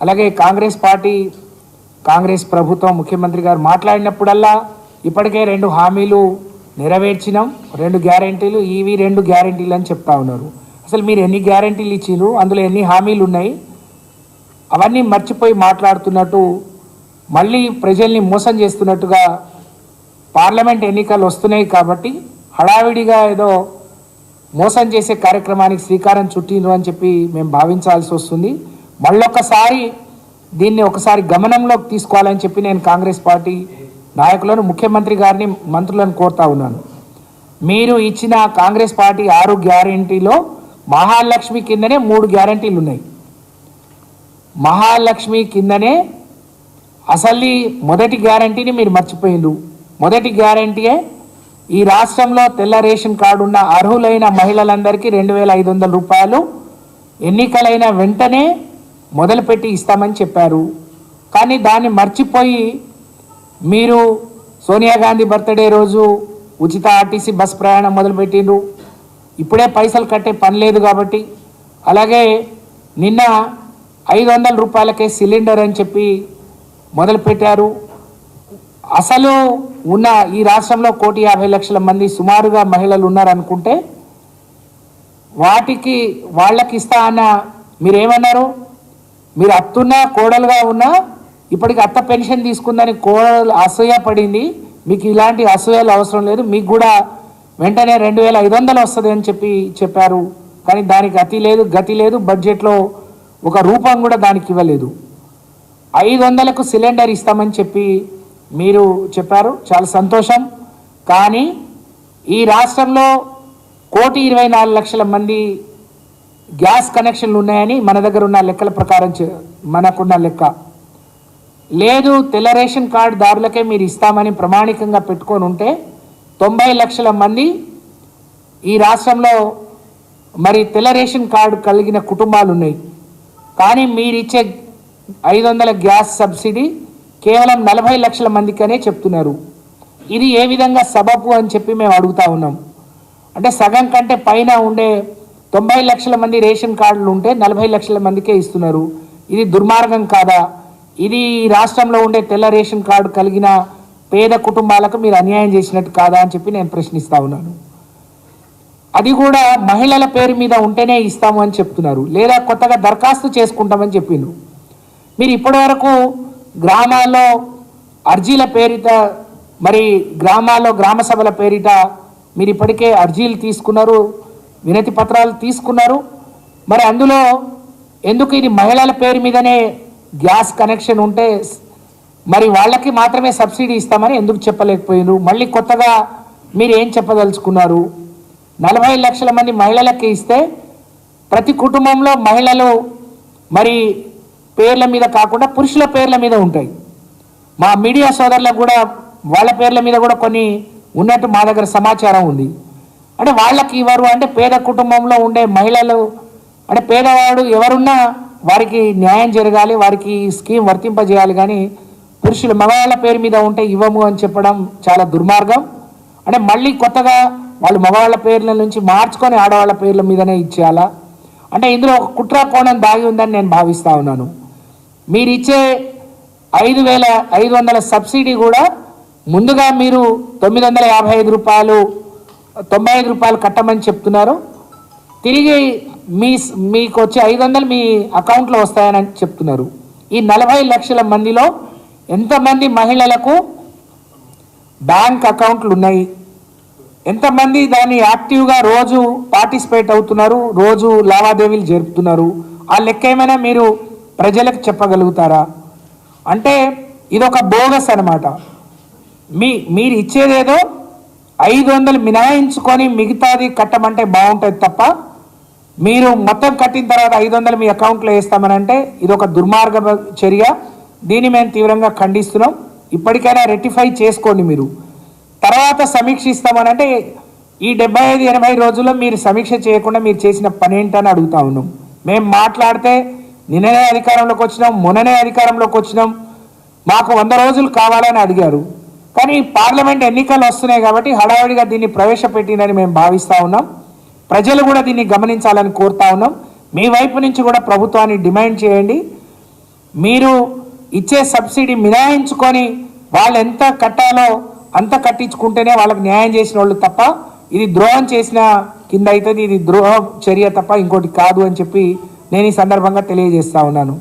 అలాగే కాంగ్రెస్ పార్టీ కాంగ్రెస్ ప్రభుత్వం ముఖ్యమంత్రి గారు మాట్లాడినప్పుడల్లా ఇప్పటికే రెండు హామీలు నెరవేర్చినాం రెండు గ్యారంటీలు ఇవి రెండు గ్యారంటీలు అని చెప్తా ఉన్నారు. అసలు మీరు ఎన్ని గ్యారంటీలు ఇచ్చిండ్రు అందులో ఎన్ని హామీలు ఉన్నాయి? అవన్నీ మర్చిపోయి మాట్లాడుతున్నట్టు మళ్ళీ ప్రజల్ని మోసం చేస్తున్నట్టుగా పార్లమెంట్ ఎన్నికలు వస్తున్నాయి కాబట్టి హడావిడిగా ఏదో మోసం చేసే కార్యక్రమానికి శ్రీకారం చుట్టిండ్రు అని చెప్పి మేము భావించాల్సి వస్తుంది. మళ్ళొకసారి దీన్ని ఒకసారి గమనంలోకి తీసుకోవాలని చెప్పి నేను కాంగ్రెస్ పార్టీ నాయకులను ముఖ్యమంత్రి గారిని మంత్రులను కోరుతా ఉన్నాను. మీరు ఇచ్చిన కాంగ్రెస్ పార్టీ ఆరు గ్యారంటీలో మహాలక్ష్మి కిందనే మూడు గ్యారంటీలు ఉన్నాయి మహాలక్ష్మి కిందనే అసలు మొదటి గ్యారంటీని మీరు మర్చిపోయిండు మొదటి గ్యారంటీయే ఈ రాష్ట్రంలో తెల్ల రేషన్ కార్డు ఉన్న అర్హులైన మహిళలందరికీ రెండు వేల ఐదు వందల రూపాయలు. ఎన్నికలైన వెంటనే మొదలుపెట్టి ఇస్తామని చెప్పారు. కానీ దాన్ని మర్చిపోయి మీరు సోనియా గాంధీ బర్త్డే రోజు ఉచిత ఆర్టీసీ బస్ ప్రయాణం మొదలుపెట్టిండ్రు. ఇప్పుడే పైసలు కట్టే పని లేదు కాబట్టి. అలాగే నిన్న ఐదు వందల రూపాయలకే సిలిండర్ అని చెప్పి మొదలుపెట్టారు. అసలు ఉన్న ఈ రాష్ట్రంలో కోటి యాభై లక్షల మంది సుమారుగా మహిళలు ఉన్నారనుకుంటే వాటికి వాళ్ళకి ఇస్తా అన్న మీరేమన్నారు? మీరు అత్తున్నా కోడలుగా ఉన్నా ఇప్పటికి అత్త పెన్షన్ తీసుకుందని కోడలు అసూయ పడింది. మీకు ఇలాంటి అసూయలు అవసరం లేదు. మీకు కూడా వెంటనే రెండు వేల ఐదు వందలు వస్తుంది అని చెప్పి చెప్పారు. కానీ దానికి అతి లేదు గతి లేదు. బడ్జెట్లో ఒక రూపం కూడా దానికి ఇవ్వలేదు. ఐదు వందలకు సిలిండర్ ఇస్తామని చెప్పి మీరు చెప్పారు. చాలా సంతోషం. కానీ ఈ రాష్ట్రంలో కోటి ఇరవై నాలుగు లక్షల మంది గ్యాస్ కనెక్షన్లు ఉన్నాయని మన దగ్గర ఉన్న లెక్కల ప్రకారం చె- మనకున్న లెక్క. లేదు తెల్ల రేషన్ కార్డు దారులకే మీరు ఇస్తామని ప్రమాణికంగా పెట్టుకొని ఉంటే తొంభై లక్షల మంది ఈ రాష్ట్రంలో మరి తెల్ల రేషన్ కార్డు కలిగిన కుటుంబాలు ఉన్నాయి. కానీ మీరిచ్చే ఐదు వందల గ్యాస్ సబ్సిడీ కేవలం నలభై లక్షల మందికనే చెప్తున్నారు. ఇది ఏ విధంగా సబబు అని చెప్పి మేము అడుగుతా ఉన్నాం. అంటే సగం కంటే పైన ఉండే తొంభై లక్షల మంది రేషన్ కార్డులు ఉంటే నలభై లక్షల మందికే ఇస్తున్నారు. ఇది దుర్మార్గం కాదా? ఇది ఈ రాష్ట్రంలో ఉండే తెల్ల రేషన్ కార్డు కలిగిన పేద కుటుంబాలకు మీరు అన్యాయం చేసినట్టు కాదా అని చెప్పి నేను ప్రశ్నిస్తా ఉన్నాను. అది కూడా మహిళల పేరు మీద ఉంటేనే ఇస్తాము అని చెప్తున్నారు. లేదా కొత్తగా దరఖాస్తు చేసుకుంటామని చెప్పిండ్రు. మీరు ఇప్పటివరకు గ్రామాల్లో అర్జీల పేరిట మరి గ్రామాల్లో గ్రామ సభల పేరిట మీరు ఇప్పటికే అర్జీలు తీసుకున్నారు. వినతి పత్రాలు తీసుకున్నారు. మరి అందులో ఎందుకు ఇది మహిళల పేరు మీదనే గ్యాస్ కనెక్షన్ ఉంటే మరి వాళ్ళకి మాత్రమే సబ్సిడీ ఇస్తామని ఎందుకు చెప్పలేకపోయారు మళ్ళీ కొత్తగా మీరు ఏం చెప్పదలుచుకున్నారు? నలభై లక్షల మంది మహిళలకి ఇస్తే ప్రతి కుటుంబంలో మహిళలు మరి పేర్ల మీద కాకుండా పురుషుల పేర్ల మీద ఉంటాయి. మా మీడియా సోదరులకు కూడా వాళ్ళ పేర్ల మీద కూడా కొన్ని ఉన్నట్టు మా దగ్గర సమాచారం ఉంది. అంటే వాళ్ళకి ఇవ్వరు అంటే పేద కుటుంబంలో ఉండే మహిళలు అంటే పేదవాడు ఎవరున్నా వారికి న్యాయం జరగాలి వారికి ఈ స్కీమ్ వర్తింపజేయాలి కానీ పురుషులు మగవాళ్ళ పేరు మీద ఉంటే ఇవ్వము అని చెప్పడం చాలా దుర్మార్గం. అంటే మళ్ళీ కొత్తగా వాళ్ళు మగవాళ్ళ పేర్ల నుంచి మార్చుకొని ఆడవాళ్ళ పేర్ల మీదనే ఇచ్చేయాలా? అంటే ఇందులో ఒక కుట్ర కోణం దాగి ఉందని నేను భావిస్తా ఉన్నాను. మీరు ఇచ్చే ఐదు వేల ఐదు వందల సబ్సిడీ కూడా ముందుగా మీరు తొమ్మిది వందల యాభై ఐదు రూపాయలు తొంభై ఐదు రూపాయలు కట్టమని చెప్తున్నారు. తిరిగి మీ మీకు వచ్చే ఐదు వందలు మీ అకౌంట్లో వస్తాయని చెప్తున్నారు. ఈ నలభై లక్షల మందిలో ఎంతమంది మహిళలకు బ్యాంక్ అకౌంట్లు ఉన్నాయి? ఎంతమంది దాన్ని యాక్టివ్గా రోజు పార్టిసిపేట్ అవుతున్నారు? రోజు లావాదేవీలు జరుపుతున్నారు? ఆ లెక్క ఏమైనా మీరు ప్రజలకు చెప్పగలుగుతారా? అంటే ఇదొక బోగస్ అన్నమాట. మీ మీరు ఇచ్చేదేదో ఐదు వందలు మినాయించుకొని మిగతాది కట్టమంటే బాగుంటుంది తప్ప మీరు మొత్తం కట్టిన తర్వాత ఐదు వందలు మీ అకౌంట్లో వేస్తామని అంటే ఇది ఒక దుర్మార్గ చర్య. దీన్ని మేము తీవ్రంగా ఖండిస్తున్నాం. ఇప్పటికైనా రెక్టిఫై చేసుకోండి మీరు. తర్వాత సమీక్షిస్తామని అంటే ఈ డెబ్బై ఐదు ఎనభై రోజుల్లో మీరు సమీక్ష చేయకుండా మీరు చేసిన పని ఏంటని అడుగుతా ఉన్నాం. మేము మాట్లాడితే నిన్ననే అధికారంలోకి వచ్చినాం మొన్ననే అధికారంలోకి వచ్చినాం. మాకు వంద రోజులు కావాలని అడిగారు. కానీ పార్లమెంట్ ఎన్నికలు వస్తున్నాయి కాబట్టి హడావిడిగా దీన్ని ప్రవేశపెట్టిందని మేము భావిస్తూ ఉన్నాం. ప్రజలు కూడా దీన్ని గమనించాలని కోరుతా ఉన్నాం. మీ వైపు నుంచి కూడా ప్రభుత్వాన్ని డిమాండ్ చేయండి. మీరు ఇచ్చే సబ్సిడీ మినహాయించుకొని వాళ్ళు ఎంత కట్టాలో అంత కట్టించుకుంటేనే వాళ్ళకి న్యాయం చేసిన వాళ్ళు తప్ప ఇది ద్రోహం చేసిన కింద అవుతుంది ఇది ద్రోహ చర్య తప్ప ఇంకోటి కాదు అని చెప్పి నేను ఈ సందర్భంగా తెలియజేస్తా ఉన్నాను.